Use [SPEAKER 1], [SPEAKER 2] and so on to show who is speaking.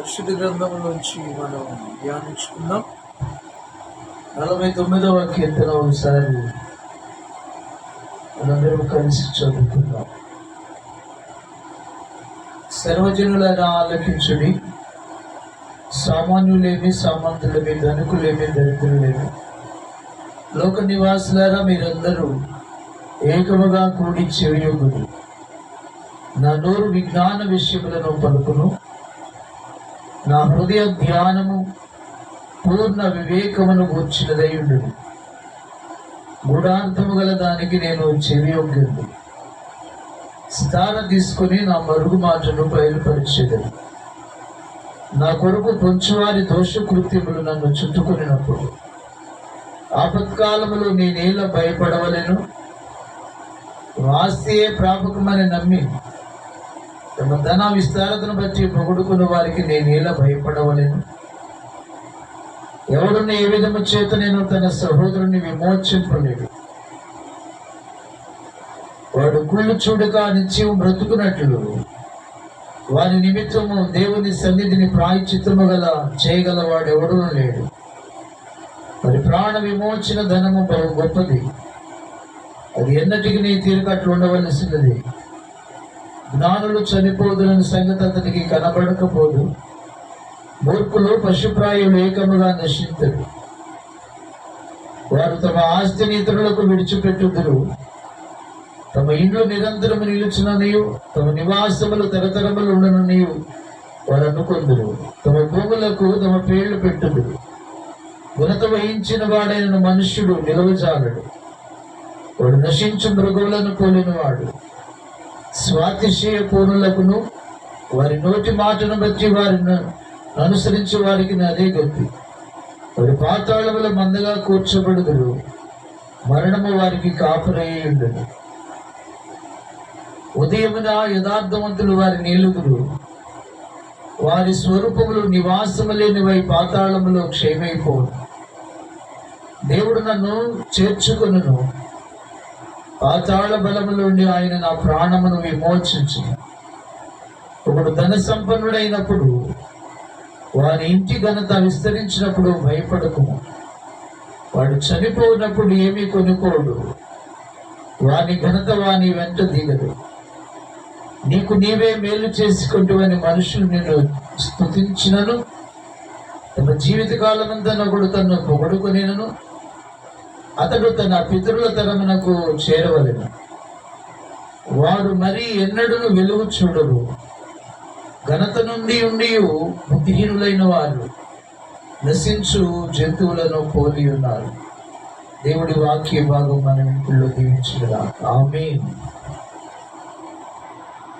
[SPEAKER 1] పరిశుద్ధ గ్రంథం నుంచి మనం ధ్యానించుకుందాం. నలభై తొమ్మిదవ కీర్తన ఒకసారి మనందరం కలిసి చదువుకుందాం. సర్వజనులను ఆలకించుడి. సామాన్యులేమి సామంతులేమి ధనుకులేమి దరిద్రులేమి లోక నివాసులారా మీరందరూ ఏకముగా కూడి చెవియొగ్గుడు. నా నోరు విజ్ఞాన విషయములను పలుకును. నా హృదయ ధ్యానము పూర్ణ వివేకమును గూర్చినదయుడు. గూఢార్థము గల దానికి నేను చెవియొగ్గింది స్థాన తీసుకుని నా మరుగు మాటను బయలుపరిచేదని. నా కొరకు పొంచువారి దోష కృత్యములు నన్ను చుట్టుకునినప్పుడు ఆపత్కాలములో నేనేలా భయపడవలను. ఆస్తియే ప్రాపకమని నమ్మి తమ ధన విస్తారతను బట్టి పొగుడుకున్న వారికి నేను ఎలా భయపడవలేను. ఎవడున్న ఏ విధము చేత నేను తన సహోదరుని విమోచింపలేడు వాడు కుళ్ళు చూడక నిత్యం బ్రతుకున్నట్లు వారి నిమిత్తము దేవుని సన్నిధిని ప్రాయచిత్తము గల చేయగలవాడు ఎవడూ లేడు. మరి ప్రాణ విమోచన ధనము బహు గొప్పది. అది ఎన్నటికి నీ తీరుకట్లు ఉండవలసినది. జ్ఞానులు చనిపోదులని సంగతి అతనికి కనబడకపోదు. మూర్ఖులు పశుప్రాయం ఏకముగా నశించరు వారు తమ ఆస్తిని ఇతరులకు విడిచిపెట్టుదురు. తమ ఇండ్లు నిరంతరము నిలుచుననియు తమ నివాసములు తరతరములు ఉండననియు వారు అనుకుందరు. తమ భూములకు తమ పేర్లు పెట్టుదురు. గుణత వహించిన వాడైన మనుష్యుడు నిలవజాలడు. వాడు నశించు మృగములను పోలినవాడు. స్వాతిశయ పూర్ణులకును వారి నోటి మాటను బట్టి వారిని అనుసరించి వారికి అదే గతి. వారి పాతాళముల మందగా కూర్చోబడుదురు మరణము వారికి కాపురయ్యుండదు ఉదయమున యథార్థవంతులు వారి నీలుగురు వారి స్వరూపములు నివాసము లేనివై పాతాళములో క్షయమైపోవు దేవుడు నన్ను చేర్చుకొనును. పాతాళ బలము నుండి ఆయన నా ప్రాణమును విమోచించి. ఒకడు ధన సంపన్నుడైనప్పుడు వారి ఇంటి ఘనత విస్తరించినప్పుడు భయపడకుము. వాడు చనిపోయినప్పుడు ఏమీ కొనుకోడు వాని ఘనత వాని వెంట దిగదు. నీకు నీవే మేలు చేసుకుంటువని మనుషులు నిన్ను స్థుతించినను తన జీవిత కాలమంతా ఒకడు తను పొగడుకునేనను. అతడు తన పితరుల తరమునకు చేరవలను. వారు మరి ఎన్నడూ వెలుగు చూడరు. ఘనత నుండి ఉండి బుద్ధిహీనులైన వారు నశించు జంతువులను పోలి ఉన్నారు. దేవుడి వాక్య భాగం మన ఇంట్లో దీవించుగా ఆమె